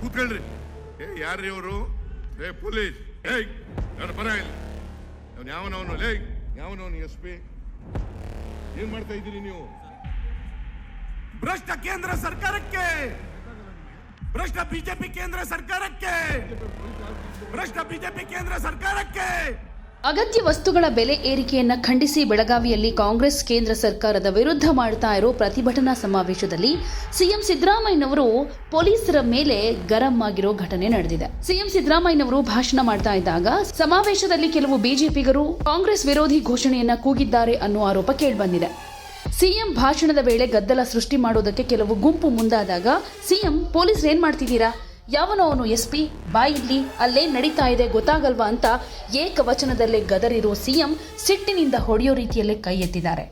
ಕೂತ್ಕೊಳ್ರಿ. ಏ, ಯಾರ್ರಿ ಅವರು? ಏ, ಪೊಲೀಸ್. ಏಯ್ ಬರ ಇಲ್ಲಿ? ಅವ್ನು ಯಾವನವನು? ಲೇ, ಯಾವನವನು ಎಸ್ ಪಿ? ಏನ್ ಮಾಡ್ತಾ ಇದ್ದೀರಿ ನೀವು? ಭ್ರಷ್ಟ ಕೇಂದ್ರ ಸರ್ಕಾರಕ್ಕೆ! ಭ್ರಷ್ಟ ಬಿಜೆಪಿ ಕೇಂದ್ರ ಸರ್ಕಾರಕ್ಕೆ! ಭ್ರಷ್ಟ ಬಿಜೆಪಿ ಕೇಂದ್ರ ಸರ್ಕಾರಕ್ಕೆ! ಅಗತ್ಯ ವಸ್ತುಗಳ ಬೆಲೆ ಏರಿಕೆಯನ್ನು ಖಂಡಿಸಿ ಬೆಳಗಾವಿಯಲ್ಲಿ ಕಾಂಗ್ರೆಸ್, ಕೇಂದ್ರ ಸರ್ಕಾರದ ವಿರುದ್ಧ ಮಾಡ್ತಾ ಇರೋ ಪ್ರತಿಭಟನಾ ಸಮಾವೇಶದಲ್ಲಿ ಸಿಎಂ ಸಿದ್ದರಾಮಯ್ಯನವರು ಪೊಲೀಸರ ಮೇಲೆ ಗರಂ ಆಗಿರೋ ಘಟನೆ ನಡೆದಿದೆ. ಸಿಎಂ ಸಿದ್ದರಾಮಯ್ಯನವರು ಭಾಷಣ ಮಾಡ್ತಾ ಇದ್ದಾಗ ಸಮಾವೇಶದಲ್ಲಿ ಕೆಲವು ಬಿಜೆಪಿಗರು ಕಾಂಗ್ರೆಸ್ ವಿರೋಧಿ ಘೋಷಣೆಯನ್ನ ಕೂಗಿದ್ದಾರೆ ಅನ್ನೋ ಆರೋಪ ಕೇಳಿಬಂದಿದೆ. ಸಿಎಂ ಭಾಷಣದ ವೇಳೆ ಗದ್ದಲ ಸೃಷ್ಟಿ ಮಾಡೋದಕ್ಕೆ ಕೆಲವು ಗುಂಪು ಮುಂದಾದಾಗ ಸಿಎಂ ಪೊಲೀಸ್ ಏನ್ ಮಾಡ್ತಿದ್ದೀರಾ? ಯಾವನೋ ಅವನು ಎಸ್ ಪಿ ಬಾ ಇಲ್ಲಿ ಅಲ್ಲೇ ನಡೀತಾ ಇದೆ ಗೊತ್ತಾಗಲ್ವಾ ಅಂತ ಏಕವಚನದಲ್ಲೇ ಗದರಿರೋ ಸಿಎಂ ಸಿಟ್ಟಿನಿಂದ ಹೊಡೆಯೋ ರೀತಿಯಲ್ಲೇ ಕೈ ಎತ್ತಿದ್ದಾರೆ.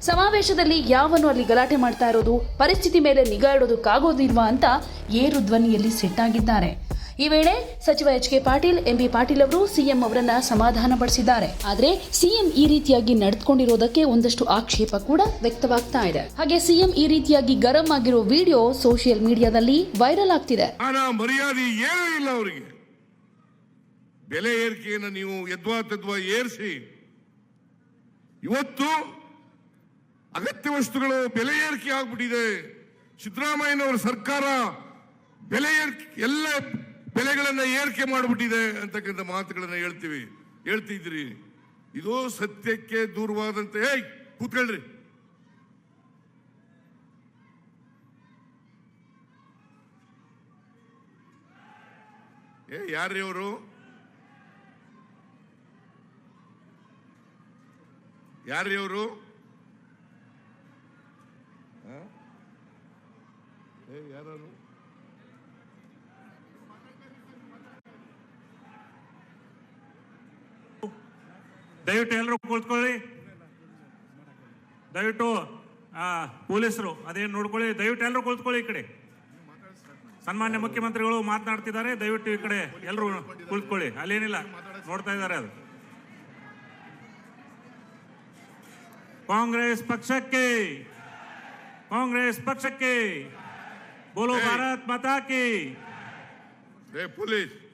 ಸಮಾವೇಶದಲ್ಲಿ ಯಾವನು ಅಲ್ಲಿ ಗಲಾಟೆ ಮಾಡ್ತಾ ಇರೋದು, ಪರಿಸ್ಥಿತಿ ಮೇಲೆ ನಿಗಾ ಇಡೋದಕ್ಕಾಗೋದಿಲ್ವಾ ಅಂತ ಏರು ಧ್ವನಿಯಲ್ಲಿ ಸಿಟ್ಟಾಗಿದ್ದಾರೆ. ಈ ವೇಳೆ ಸಚಿವ ಎಚ್ ಕೆ ಪಾಟೀಲ್ ಎಂಬಿ ಪಾಟೀಲ್ ಅವರು ಸಿಎಂ ಅವರನ್ನ ಸಮಾಧಾನ ಪಡಿಸಿದ್ದಾರೆ. ಆದ್ರೆ ಸಿಎಂ ಈ ರೀತಿಯಾಗಿ ನಡೆದುಕೊಂಡಿರೋದಕ್ಕೆ ಒಂದಷ್ಟು ಆಕ್ಷೇಪ ಕೂಡ ವ್ಯಕ್ತವಾಗ್ತಾ ಇದೆ. ಹಾಗೆ ಸಿಎಂ ಈ ರೀತಿಯಾಗಿ ಗರಂ ಆಗಿರೋ ವಿಡಿಯೋ ಸೋಷಿಯಲ್ ಮೀಡಿಯಾದಲ್ಲಿ ವೈರಲ್ ಆಗ್ತಿದೆ. ಮರ್ಯಾದೆ ಇಲ್ಲ ಅವರಿಗೆ. ಬೆಲೆ ನೀವು ಯದ್ವಾ ತದ್ವಾ ಏರಿಸಿ. ಇವತ್ತು ಅಗತ್ಯ ವಸ್ತುಗಳು ಬೆಲೆ ಏರಿಕೆ ಆಗ್ಬಿಟ್ಟಿದೆ. ಸಿದ್ದರಾಮಯ್ಯನವರ ಸರ್ಕಾರ ಬೆಲೆ ಏರಿಕೆ ಎಲ್ಲ ಬೆಲೆಗಳನ್ನ ಏರಿಕೆ ಮಾಡಿಬಿಟ್ಟಿದೆ ಅಂತಕ್ಕಂಥ ಮಾತುಗಳನ್ನು ಹೇಳ್ತೀವಿ. ಹೇಳ್ತಿದ್ರಿ ಇದು ಸತ್ಯಕ್ಕೆ ದೂರವಾದಂತೆ, ಏಯ್, ಕೂತ್ಕೊಳ್ರಿ. ಏ, ಯಾರ್ರಿ ಅವರು? ಯಾರ್ರಿ ಅವರು? ಯಾರು ದಯವಿಟ್ಟು ಎಲ್ಲರೂ ಕೂತ್ಕೊಳ್ಳಿ. ದಯವಿಟ್ಟು ಆ, ಪೊಲೀಸರು ಅದೇನು ನೋಡ್ಕೊಳ್ಳಿ. ದಯವಿಟ್ಟು ಎಲ್ಲರೂ ಕೂತ್ಕೊಳ್ಳಿ ಈ ಕಡೆ. ಸನ್ಮಾನ್ಯ ಮುಖ್ಯಮಂತ್ರಿಗಳು ಮಾತನಾಡ್ತಿದ್ದಾರೆ. ದಯವಿಟ್ಟು ಈ ಕಡೆ ಎಲ್ಲರೂ ಕುಳಿತುಕೊಳ್ಳಿ ಅಲ್ಲೇನಿಲ್ಲ ನೋಡ್ತಾ ಇದ್ದಾರೆ ಅದು. ಕಾಂಗ್ರೆಸ್ ಪಕ್ಷಕ್ಕೆ ಕಾಂಗ್ರೆಸ್ ಪಕ್ಷಕ್ಕೆ ಬೋಲೋ. ಭಾರತ್ ಮತಾಕಿ. ಪೊಲೀಸ್.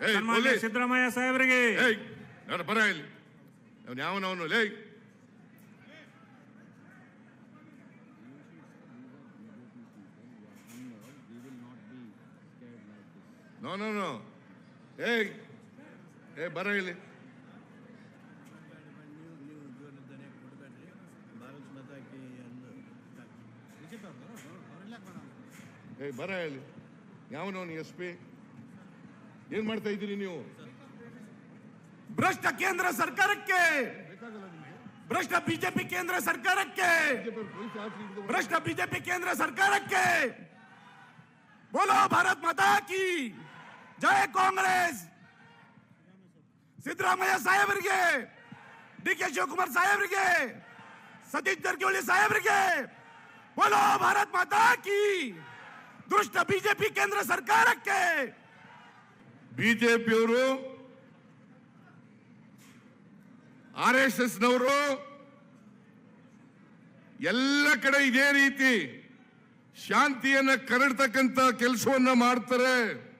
ಸನ್ಮಾನ್ಯ ಸಿದ್ದರಾಮಯ್ಯ ಸಾಹೇಬರಿಗೆ. ಹೇ ನಾನು ಬರ ಇಲ್ಲಿ. ಅವನು? ಯಾವನವನು ಲೇ ನೋ ನೋ ನೋ. ಏಯ್. ಏ ಬರ ಇಲ್ಲಿ. ಏಯ್ ಬರ ಇಲ್ಲಿ. ಯಾವನವನು ಎಸ್ ಪಿ? ಏನ್ ಮಾಡ್ತಾ ಇದ್ದೀರಿ ನೀವು? ಭ್ರಷ್ಟ ಕೇಂದ್ರ ಸರ್ಕಾರಕ್ಕೆ! ಭ್ರಷ್ಟ ಬಿಜೆಪಿ ಕೇಂದ್ರ ಸರ್ಕಾರಕ್ಕೆ! ಭ್ರಷ್ಟ ಬಿಜೆಪಿ ಕೇಂದ್ರ ಸರ್ಕಾರಕ್ಕೆ! ಬೋಲೋ ಭಾರತ್ ಮಾತಾ ಕಿ! ಜಯ ಕಾಂಗ್ರೆಸ್! ಸಿದ್ದರಾಮಯ್ಯ ಸಾಹೇಬರಿಗೆ ಡಿ ಕೆ ಶಿವಕುಮಾರ್ ಸಾಹೇಬರಿಗೆ, ಸತೀಶ್ ಜಾರಕಿಹೊಳಿ ಸಾಹೇಬರಿಗೆ ಬೋಲೋ ಭಾರತ್ ಮಾತಾ ಕಿ! ದುಷ್ಟ ಬಿಜೆಪಿ ಕೇಂದ್ರ ಸರ್ಕಾರಕ್ಕೆ! ಬಿಜೆಪಿಯವರು ಆರ್ ಎಸ್ ಎಸ್ ನವರು ಎಲ್ಲ ಕಡೆ ಇದೇ ರೀತಿ ಶಾಂತಿಯನ್ನ ಕರಡ್ತಕ್ಕಂತ ಕೆಲಸವನ್ನ ಮಾಡ್ತಾರೆ.